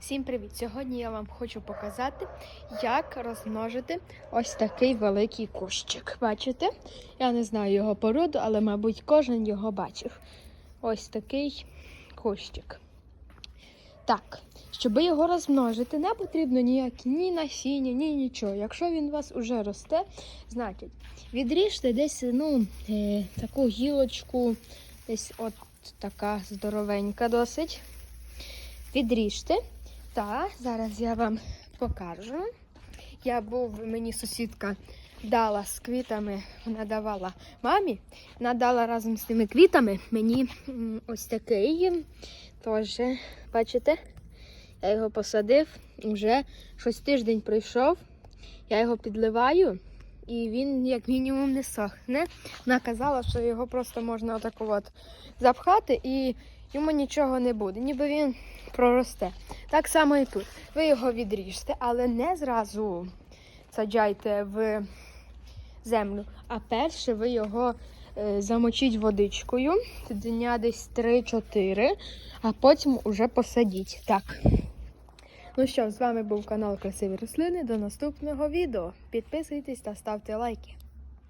Всім привіт! Сьогодні я вам хочу показати, як розмножити ось такий великий кущик. Бачите? Я не знаю його породу, але, мабуть, кожен його бачив. Ось такий кущик. Так, щоб його розмножити, не потрібно ніякі ні насіння, ні нічого. Якщо він у вас уже росте, значить відріжте десь ну, е, таку гілочку, десь от така здоровенька досить. Відріжте. Та зараз я вам покажу. Я був, мені сусідка дала з квітами, вона давала мамі, вона дала разом з тими квітами мені ось такий. Теж, бачите, я його посадив, вже щось тиждень пройшов. Я його підливаю, і він, як мінімум, не сохне. Вона казала, що його просто можна отак от запхати і йому нічого не буде, ніби він проросте. Так само і тут. Ви його відріжте, але не зразу саджайте в землю. А перше ви його е, замочіть водичкою, дня десь 3-4, а потім уже посадіть. Так. Ну що, з вами був канал Красиві рослини. До наступного відео. Підписуйтесь та ставте лайки.